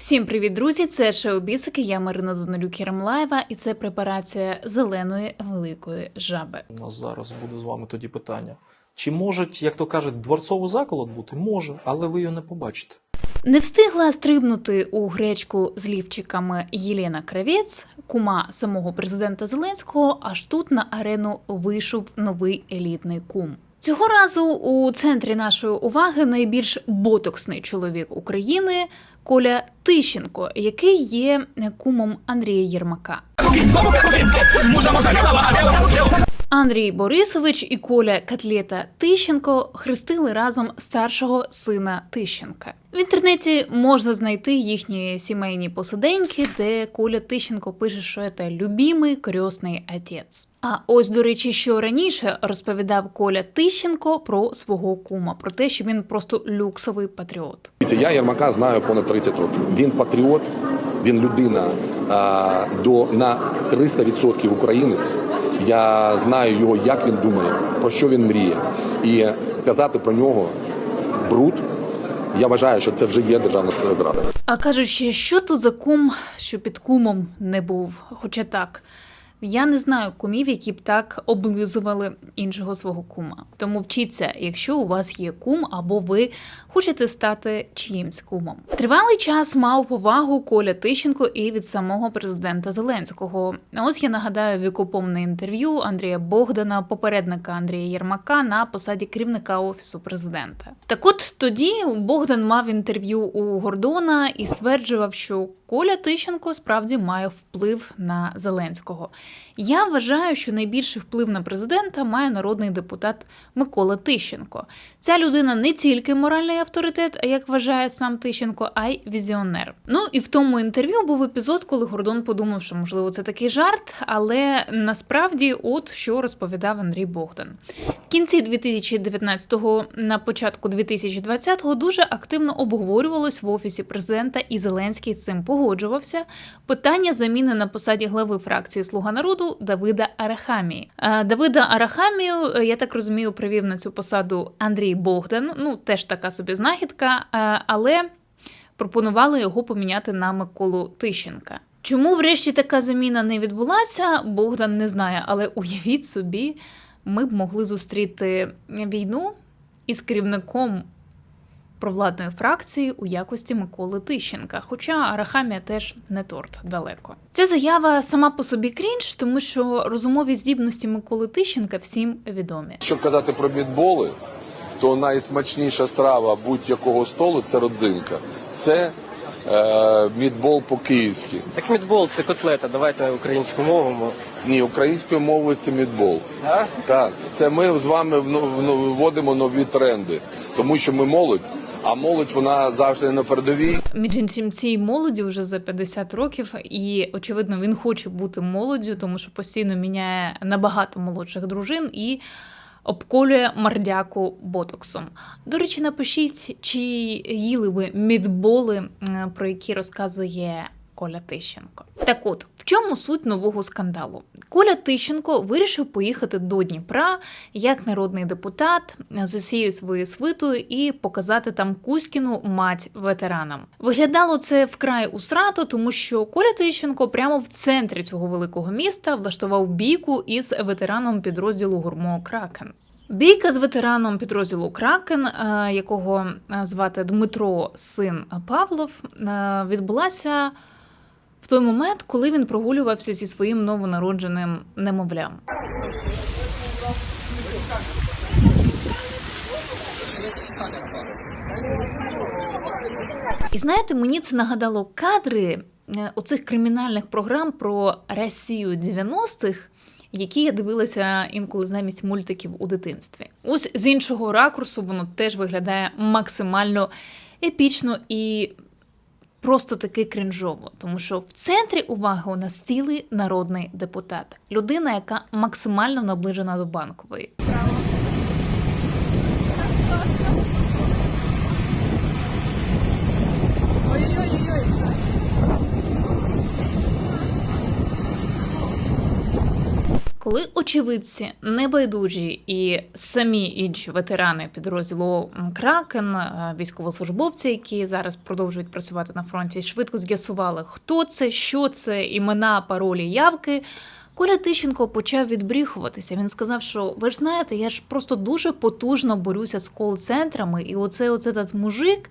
Всім привіт, друзі! Це Шоу Бісики, я Марина Донолюк Єремлаєва, і це препарація зеленої великої жаби. У нас зараз буде з вами тоді питання. Чи можуть, як то кажуть, дворцовий заколот бути? Може, але ви його не побачите. Не встигла стрибнути у гречку з лівчиками Єлена Кравець, кума самого президента Зеленського. Аж тут на арену вийшов новий елітний кум. Цього разу у центрі нашої уваги найбільш ботоксний чоловік України Коля Тищенко, який є кумом Андрія Єрмака. Андрій Борисович і Коля Котлета Тищенко хрестили разом старшого сина Тищенка. В інтернеті можна знайти їхні сімейні посиденьки, де Коля Тищенко пише, що це любимий крьосний отець. А ось, до речі, що раніше розповідав Коля Тищенко про свого кума, про те, що він просто люксовий патріот. Я Єрмака знаю понад 30 років. Він патріот, він людина а, до на 300% українець. Я знаю його, як він думає, про що він мріє. І казати про нього бруд. Я вважаю, що це вже є державна зрада. А кажуть, що то за кум, що під кумом не був. Хоча так, я не знаю кумів, які б так облизували іншого свого кума. Тому вчіться, якщо у вас є кум або ви хочете стати чиїмсь кумом. Тривалий час мав повагу Коля Тищенко і від самого президента Зеленського. Ось я нагадаю вікопомне інтерв'ю Андрія Богдана, попередника Андрія Єрмака на посаді керівника офісу президента. Так от тоді Богдан мав інтерв'ю у Гордона і стверджував, що Коля Тищенко справді має вплив на Зеленського. Я вважаю, що найбільший вплив на президента має народний депутат Микола Тищенко. Ця людина не тільки моральний авторитет, а як вважає сам Тищенко, а й візіонер. Ну і в тому інтерв'ю був епізод, коли Гордон подумав, що можливо це такий жарт, але насправді, от що розповідав Андрій Богдан. В кінці 2019-го, на початку 2020-го дуже активно обговорювалось в офісі президента, і Зеленський з цим погоджувався. Питання заміни на посаді глави фракції Слуга народу Давида Арахамії. Е, Давида Арахамію, е, я так розумію, привів на цю посаду Андрій Богдан. Ну теж така собі знахідка, е, але пропонували його поміняти на Миколу Тищенка. Чому врешті така заміна не відбулася, Богдан не знає, але уявіть собі, ми б могли зустріти війну із керівником провладної фракції у якості Миколи Тищенка. Хоча Арахамія теж не торт далеко. Ця заява сама по собі крінж, тому що розумові здібності Миколи Тищенка всім відомі. Якщо казати про мідболи, то найсмачніша страва будь-якого столу це родзинка. Це е, мідбол по-київськи. Так мідбол це котлета, давайте українську мову. Ні, українською мовою це мідбол. Так, це ми з вами вно- вно- вводимо нові тренди, тому що ми молодь, а молодь вона завжди на передовій. Між іншим, цій молоді вже за 50 років, і очевидно, він хоче бути молоддю, тому що постійно міняє набагато молодших дружин і обколює мордяку ботоксом. До речі, напишіть, чи їли ви мідболи, про які розказує. Коля Тищенко. Так от, в чому суть нового скандалу? Коля Тищенко вирішив поїхати до Дніпра як народний депутат з усією своєю свитою і показати там Кузькіну мать ветеранам. Виглядало це вкрай усрато, тому що Коля Тищенко прямо в центрі цього великого міста влаштував бійку із ветераном підрозділу Гурмо Кракен. Бійка з ветераном підрозділу Кракен, е, якого е, звати Дмитро син Павлов, е, відбулася в той момент, коли він прогулювався зі своїм новонародженим немовлям. І знаєте, мені це нагадало кадри е, оцих кримінальних програм про Росію 90-х, які я дивилася інколи замість мультиків у дитинстві. Ось з іншого ракурсу воно теж виглядає максимально епічно і просто таки крінжово, тому що в центрі уваги у нас цілий народний депутат, людина, яка максимально наближена до банкової. Коли очевидці, небайдужі і самі інші ветерани підрозділу Кракен, е, військовослужбовці, які зараз продовжують працювати на фронті, швидко з'ясували, хто це, що це, імена, паролі, явки. Коля Тищенко почав відбріхуватися. Він сказав, що ви ж знаєте, я ж просто дуже потужно борюся з кол-центрами, і оце оце этот мужик,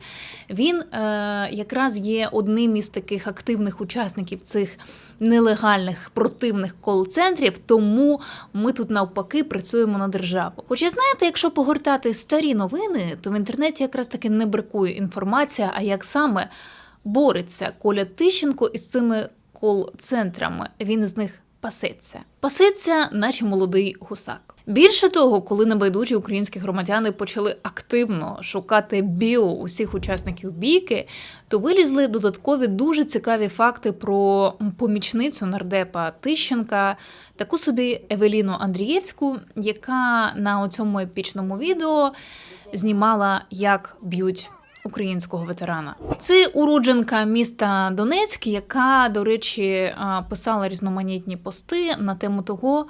він е, якраз є одним із таких активних учасників цих нелегальних противних кол-центрів, тому ми тут навпаки працюємо на державу. Хоча знаєте, якщо погортати старі новини, то в інтернеті якраз таки не бракує інформація, а як саме бореться Коля Тищенко із цими кол-центрами. Він з них пасеться. Пасеться, наче молодий гусак. Більше того, коли небайдужі українські громадяни почали активно шукати біо усіх учасників бійки, то вилізли додаткові дуже цікаві факти про помічницю нардепа Тищенка, таку собі Евеліну Андрієвську, яка на цьому епічному відео знімала, як б'ють українського ветерана. Це уродженка міста Донецьк, яка, до речі, а, писала різноманітні пости на тему того,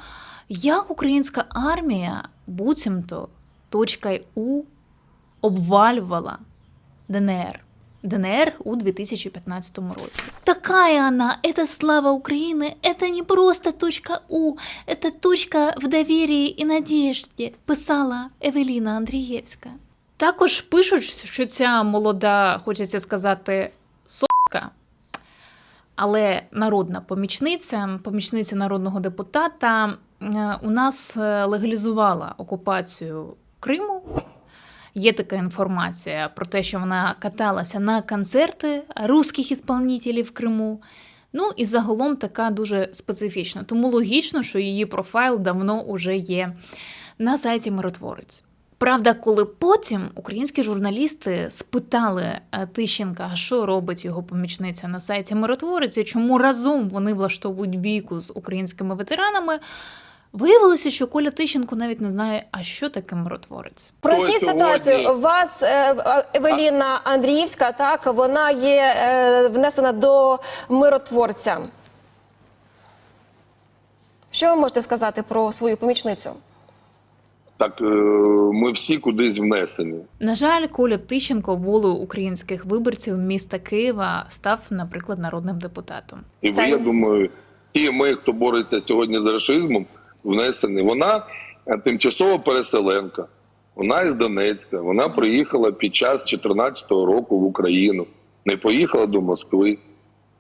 як українська армія буцімто точкою У обвалювала ДНР. ДНР у 2015 році. Такая она, это слава Украины, это не просто точка У, это точка в доверии и надежде, писала Евеліна Андрієвська. Також пишуть, що ця молода, хочеться сказати, соска, але народна помічниця, помічниця народного депутата, е, у нас е, легалізувала окупацію Криму. Є така інформація про те, що вона каталася на концерти русських ісполнителів в Криму. Ну і загалом така дуже специфічна. Тому логічно, що її профайл давно уже є на сайті Миротворець. Правда, коли потім українські журналісти спитали Тищенка, що робить його помічниця на сайті Миротворець, і чому разом вони влаштовують бійку з українськими ветеранами, виявилося, що Коля Тищенко навіть не знає, а що таке миротворець. Проясніть ситуацію. У вас е, Евеліна Андріївська, так вона є е, внесена до миротворця. Що ви можете сказати про свою помічницю? Так е, ми всі кудись внесені. На жаль, Коля Тищенко волею українських виборців міста Києва став, наприклад, народним депутатом. І ви, Та я думаю, і ми, хто бореться сьогодні з расизмом, внесені. Вона е, тимчасова переселенка. Вона із Донецька. Вона приїхала під час 2014 року в Україну. Не поїхала до Москви,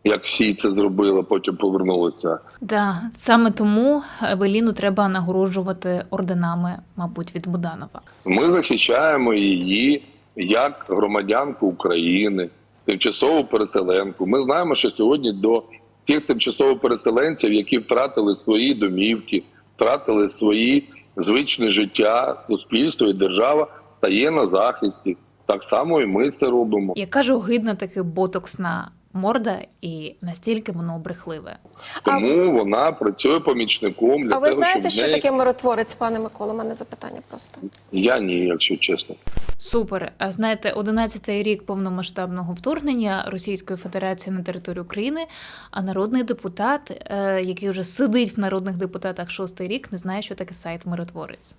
як всі це зробили, потім повернулися. Да, саме тому Евеліну треба нагороджувати орденами, мабуть, від Буданова. Ми захищаємо її як громадянку України, тимчасову переселенку. Ми знаємо, що сьогодні до тих тимчасово переселенців, які втратили свої домівки, втратили свої звичне життя, суспільство і держава стає на захисті. Так само і ми це робимо. Яка ж огидна таки ботоксна морда, і настільки воно брехливе. Тому вона працює помічником для А ви того, знаєте, що неї... таке миротворець, пане Микола? У мене запитання просто. Я ні, якщо чесно. Супер. А знаєте, 11-й рік повномасштабного вторгнення Російської Федерації на територію України, а народний депутат, е, який вже сидить в народних депутатах шостий рік, не знає, що таке сайт Миротворець.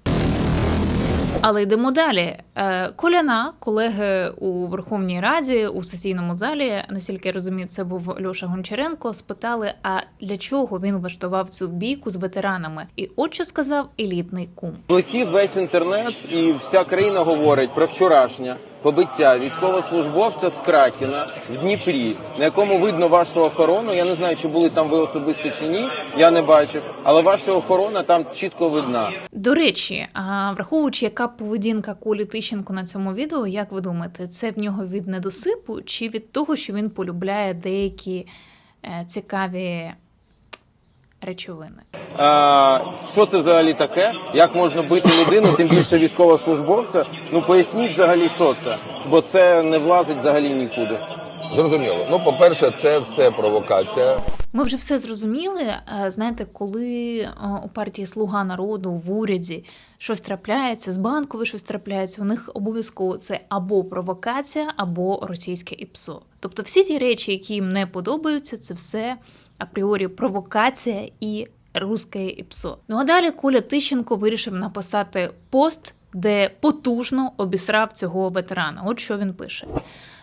Але йдемо далі. Е, Коляна, колеги у Верховній Раді у сесійному залі, наскільки я розумію, це був Льоша Гончаренко. Спитали, а для чого він влаштував цю бійку з ветеранами? І от що сказав елітний кум. Летів весь інтернет, і вся країна говорить про вчорашнє побиття військовослужбовця з Кракіна в Дніпрі, на якому видно вашу охорону. Я не знаю, чи були там ви особисто чи ні. Я не бачив, але ваша охорона там чітко видна. До речі, враховуючи, яка поведінка Колі Тищенко на цьому відео, як ви думаєте, це в нього від недосипу чи від того, що він полюбляє деякі е, цікаві речовини? Що це взагалі таке? Як можна бити людину, тим більше військовослужбовця? Ну поясніть взагалі, що це, бо це не влазить взагалі нікуди. Зрозуміло. Ну, по-перше, це все провокація. Ми вже все зрозуміли. Е, Знаєте, коли е, у партії Слуга народу в уряді щось трапляється, з банкової щось трапляється, у них обов'язково це або провокація, або російське ІПСО. Тобто всі ті речі, які їм не подобаються, це все апріорі провокація і русське і псо. Ну а далі Коля Тищенко вирішив написати пост, де потужно обісрав цього ветерана. От що він пише.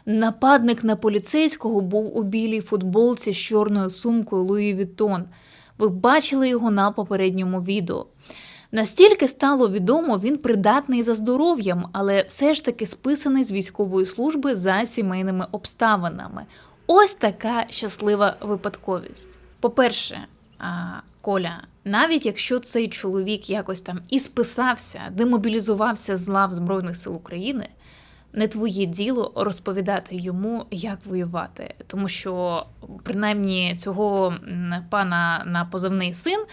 Нападник на поліцейського був у білій футболці з чорною сумкою Луї Віттон. Ви бачили його на попередньому відео. Настільки стало відомо, він придатний за здоров'ям, але все ж таки списаний з військової служби за сімейними обставинами. Ось така щаслива випадковість. По-перше, Коля, навіть якщо цей чоловік якось там і списався, демобілізувався з лав Збройних сил України, не твоє діло розповідати йому, як воювати, тому що принаймні цього пана на позивний син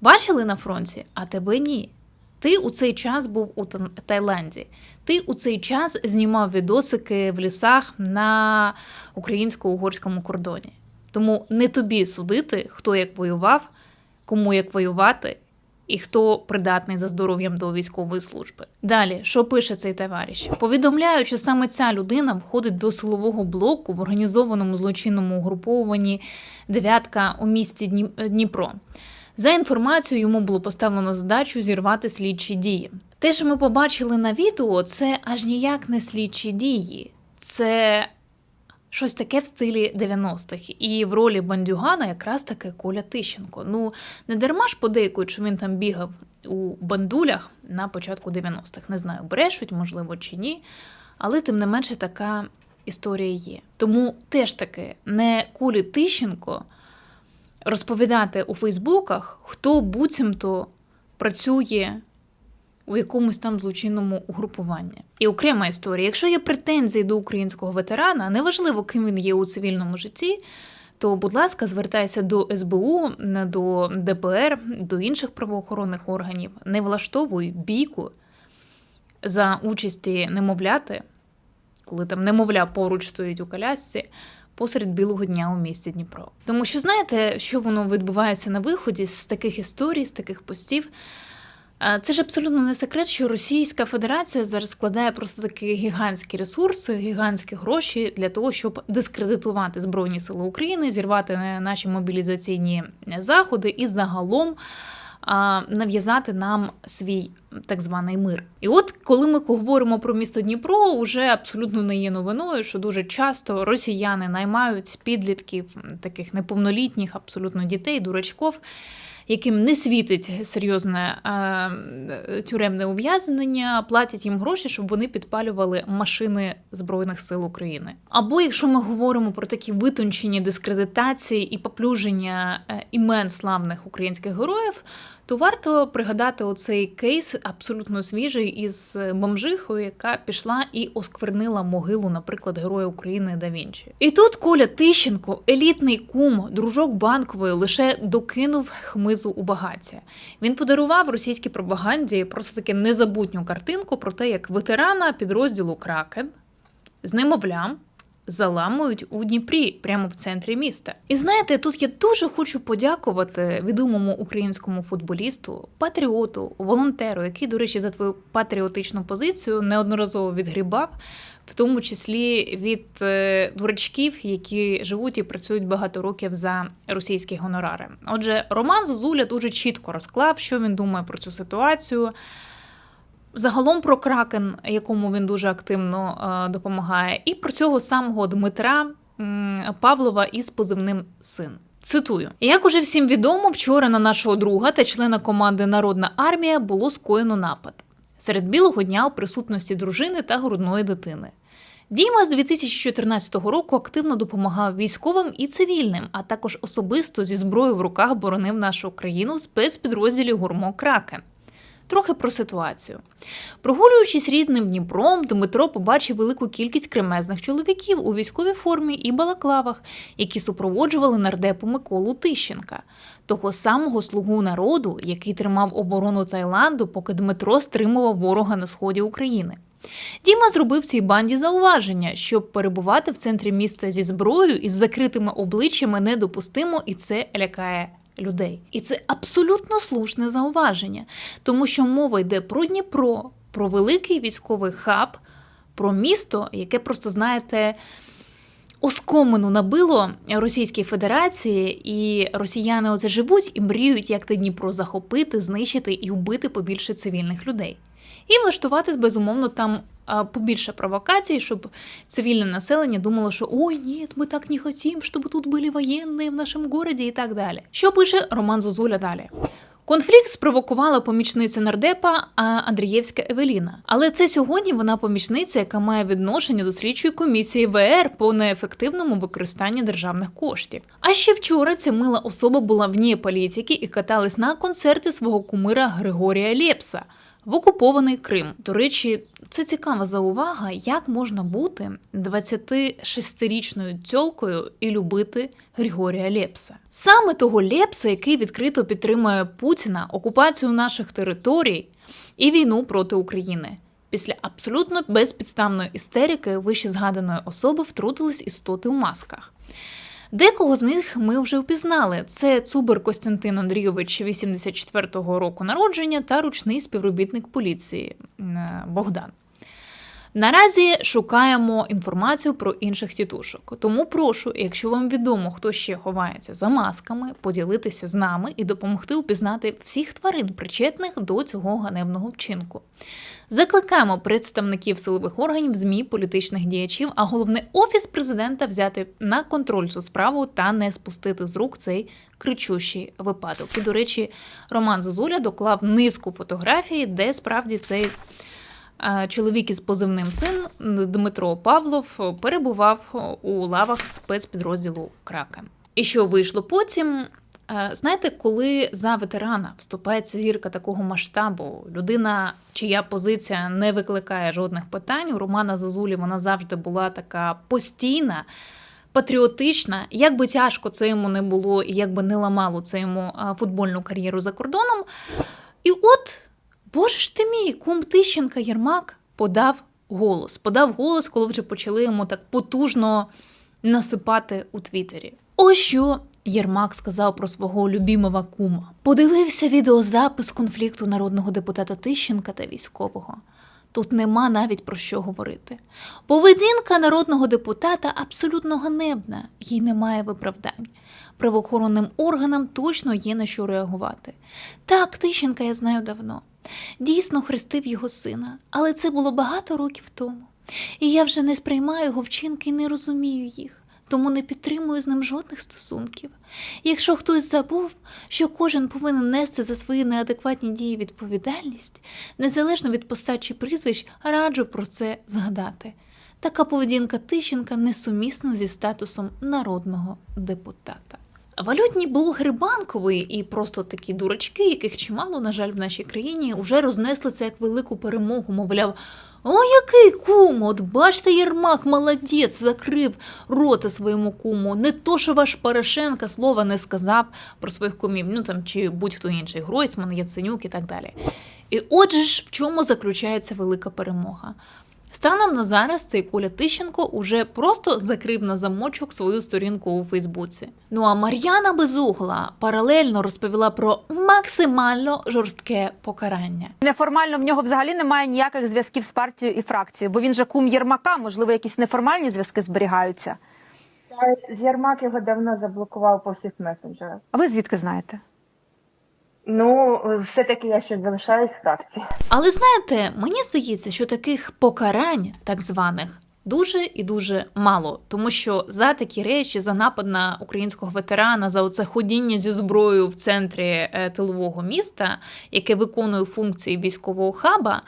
бачили на фронті, а тебе ні. Ти у цей час був у Таїланді. Ти у цей час знімав відосики в лісах на українсько-угорському кордоні. Тому не тобі судити, хто як воював, кому як воювати і хто придатний за здоров'ям до військової служби. Далі, що пише цей товариш? Повідомляють, що саме ця людина входить до силового блоку в організованому злочинному угрупованні дев'ятка у місті Дні- Дніпро. За інформацією, йому було поставлено задачу зірвати слідчі дії. Те, що ми побачили на відео, це аж ніяк не слідчі дії, це щось таке в стилі 90-х. І в ролі бандюгана якраз таки Коля Тищенко. Ну, не дарма ж подейкують, що він там бігав у бандулях на початку 90-х. Не знаю, брешуть, можливо, чи ні. Але тим не менше така історія є. Тому теж таки не Колі Тищенко розповідати у Фейсбуках, хто буцімто працює у якомусь там злочинному угрупуванні. І окрема історія: якщо є претензії до українського ветерана, неважливо, ким він є у цивільному житті. То, будь ласка, звертайся до СБУ, до ДПР, до інших правоохоронних органів. Не влаштовуй бійку за участі немовляти, коли там немовля поруч стоїть у колясці, посеред білого дня у місті Дніпро. Тому що знаєте, що воно відбувається на виході з таких історій, з таких постів. Це ж абсолютно не секрет, що Російська Федерація зараз складає просто такі гігантські ресурси, гігантські гроші для того, щоб дискредитувати Збройні Сили України, зірвати наші мобілізаційні заходи і загалом нав'язати нам свій так званий мир. І от коли ми говоримо про місто Дніпро, уже абсолютно не є новиною, що дуже часто росіяни наймають підлітків, таких неповнолітніх, абсолютно дітей, дурачков. Яким не світить серйозне е, тюремне ув'язнення, платять їм гроші, щоб вони підпалювали машини Збройних сил України. Або якщо ми говоримо про такі витончені дискредитації і поплюження е, імен славних українських героїв, то варто пригадати оцей кейс абсолютно свіжий із бомжихою, яка пішла і осквернила могилу, наприклад, героя України Да Вінчі. І тут Коля Тищенко, елітний кум, дружок банкової, лише докинув хмизу у багаття. Він подарував російській пропаганді просто таки незабутню картинку про те, як ветерана підрозділу Кракен з немовлям заламують у Дніпрі, прямо в центрі міста. І знаєте, тут я дуже хочу подякувати відомому українському футболісту, патріоту, волонтеру, який, до речі, за твою патріотичну позицію неодноразово відгрібав, в тому числі від е, дурачків, які живуть і працюють багато років за російські гонорари. Отже, Роман Зозуля дуже чітко розклав, що він думає про цю ситуацію. Загалом про Кракен, якому він дуже активно е, допомагає, і про цього самого Дмитра Павлова із позивним син. Цитую: як уже всім відомо, вчора на нашого друга та члена команди Народна армія було скоєно напад серед білого дня у присутності дружини та грудної дитини. Діма з 2014 року активно допомагав військовим і цивільним, а також особисто зі зброєю в руках боронив нашу країну в спецпідрозділі Гурмо Кракен. Трохи про ситуацію. Прогулюючись рідним Дніпром, Дмитро побачив велику кількість кремезних чоловіків у військовій формі і балаклавах, які супроводжували нардепу Миколу Тищенка, того самого слугу народу, який тримав оборону Таїланду, поки Дмитро стримував ворога на сході України. Діма зробив цій банді зауваження, щоб перебувати в центрі міста зі зброєю із закритими обличчями недопустимо, і це лякає людей. І це абсолютно слушне зауваження, тому що мова йде про Дніпро, про великий військовий хаб, про місто, яке просто знаєте. оскомину набило Російській Федерації, і росіяни оце живуть і мріють, як те Дніпро захопити, знищити і вбити побільше цивільних людей. І влаштувати, безумовно, там побільше провокацій, щоб цивільне населення думало, що ой, ні, ми так не хотім, щоб тут були воєнні в нашому городі і так далі. Що пише Роман Зозуля далі? Конфлікт спровокувала помічниця нардепа Андрієвська Евеліна. Але це сьогодні вона помічниця, яка має відношення до слідчої комісії ВР по неефективному використанні державних коштів. А ще вчора ця мила особа була вні політики і каталась на концерти свого кумира Григорія Лєпса в окупований Крим. До речі, це цікава заувага, як можна бути 26-річною тьолкою і любити Григорія Лєпса. Саме того Лєпса, який відкрито підтримує Путіна, окупацію наших територій і війну проти України. Після абсолютно безпідставної істерики вище згаданої особи втрутились істоти у масках. Декого з них ми вже впізнали. Це Цубер Костянтин Андрійович 84-го року народження та ручний співробітник поліції е, Богдан. Наразі шукаємо інформацію про інших тітушок. Тому прошу, якщо вам відомо, хто ще ховається за масками, поділитися з нами і допомогти упізнати всіх тварин, причетних до цього ганебного вчинку. Закликаємо представників силових органів, ЗМІ, політичних діячів, а головне офіс президента взяти на контроль цю справу та не спустити з рук цей кричущий випадок. І, до речі, Роман Зозуля доклав низку фотографій, де справді цей чоловік із позивним син Дмитро Павлов перебував у лавах спецпідрозділу Кракен. І що вийшло потім? Знаєте, коли за ветерана вступається зірка такого масштабу, людина, чия позиція не викликає жодних питань, у Романа Зазулі вона завжди була така постійна, патріотична. Як би тяжко це йому не було, і як би не ламало це йому футбольну кар'єру за кордоном. І от, боже ж ти мій, кум Тищенка Єрмак подав голос. Подав голос, коли вже почали йому так потужно насипати у Твіттері. Ось що Єрмак сказав про свого любімого кума. Подивився відеозапис конфлікту народного депутата Тищенка та військового. Тут нема навіть про що говорити. Поведінка народного депутата абсолютно ганебна, їй немає виправдань. Правоохоронним органам точно є на що реагувати. Так, Тищенка я знаю давно. Дійсно хрестив його сина, але це було багато років тому. І я вже не сприймаю його вчинки і не розумію їх тому не підтримую з ним жодних стосунків. Якщо хтось забув, що кожен повинен нести за свої неадекватні дії відповідальність, незалежно від посад чи прізвищ, раджу про це згадати. Така поведінка Тищенка несумісна зі статусом народного депутата. Валютні блогери банкової і просто такі дурачки, яких чимало, на жаль, в нашій країні, вже рознесли це як велику перемогу, мовляв. О, який кум! От бачите, Єрмак молодець, закрив рота своєму куму. Не то, що ваш Порошенко слова не сказав про своїх кумів, ну там чи будь-хто інший, Гройсман, Яценюк і так далі. І отже ж, в чому заключається велика перемога? Станом на зараз цей Коля Тищенко уже просто закрив на замочок свою сторінку у Фейсбуці. Ну а Мар'яна Безугла паралельно розповіла про максимально жорстке покарання. Неформально в нього взагалі немає ніяких зв'язків з партією і фракцією, бо він же кум Єрмака, можливо, якісь неформальні зв'язки зберігаються. Єрмак його давно заблокував по всіх месенджерах. А ви звідки знаєте? Ну, все-таки я ще залишаюсь в фракції. Але знаєте, мені здається, що таких покарань, так званих, дуже і дуже мало, тому що за такі речі, за напад на українського ветерана, за оце ходіння зі зброєю в центрі е, тилового міста, яке виконує функції військового хаба.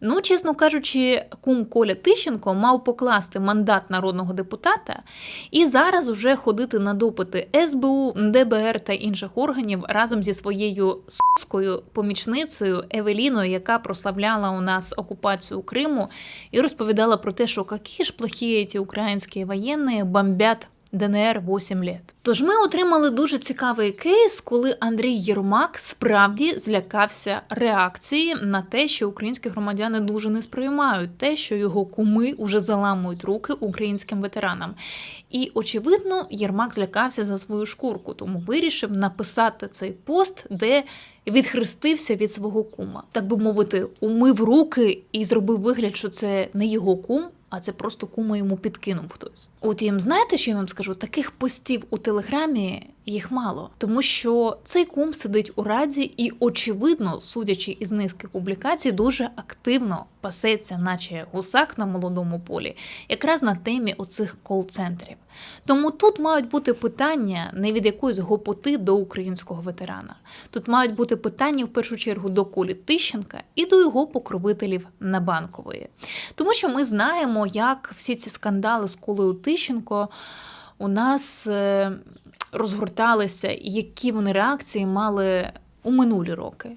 Ну, чесно кажучи, кум Коля Тищенко мав покласти мандат народного депутата і зараз уже ходити на допити СБУ, ДБР та інших органів разом зі своєю соскою помічницею Евеліною, яка прославляла у нас окупацію Криму і розповідала про те, що які ж плохі ці українські воєнні бомбять ДНР 8 лет. Тож ми отримали дуже цікавий кейс, коли Андрій Єрмак справді злякався реакції на те, що українські громадяни дуже не сприймають те, що його куми уже заламують руки українським ветеранам. І очевидно, Єрмак злякався за свою шкурку, тому вирішив написати цей пост, де відхрестився від свого кума, так би мовити, умив руки і зробив вигляд, що це не його кум, а це просто кума йому підкинув хтось. Утім, знаєте, що я вам скажу? Таких постів у телеграмі їх мало, тому що цей кум сидить у раді і, очевидно, судячи із низки публікацій, дуже активно пасеться, наче гусак на молодому полі, якраз на темі оцих кол-центрів. Тому тут мають бути питання не від якоїсь гопоти до українського ветерана. Тут мають бути питання в першу чергу до Колі Тищенка і до його покровителів на банкової. Тому що ми знаємо, як всі ці скандали з Колею Тищенко у нас е, розгорталися, і які вони реакції мали у минулі роки.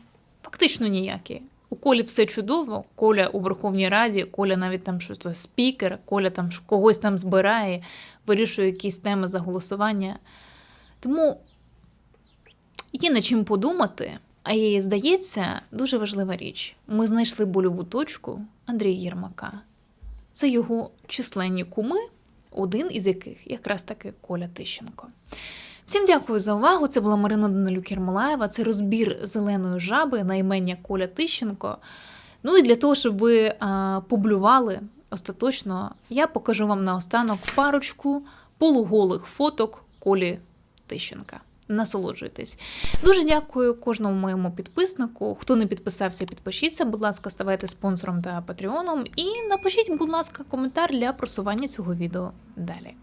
Фактично ніякі. У Колі все чудово, Коля у Верховній Раді, Коля навіть там щось спікер, Коля там когось там збирає, вирішує якісь теми за голосування. Тому є над чим подумати. А їй здається, дуже важлива річ. Ми знайшли больову точку Андрія Єрмака. Це його численні куми, один із яких якраз таки Коля Тищенко. Всім дякую за увагу. Це була Марина Данилюк Єрмолаєва. Це розбір зеленої жаби на імення Коля Тищенко. Ну і для того, щоб ви а, публювали остаточно, я покажу вам наостанок парочку полуголих фоток Колі Тищенка. Насолоджуйтесь. Дуже дякую кожному моєму підписнику. Хто не підписався, підпишіться. Будь ласка, ставайте спонсором та патреоном. І напишіть, будь ласка, коментар для просування цього відео далі.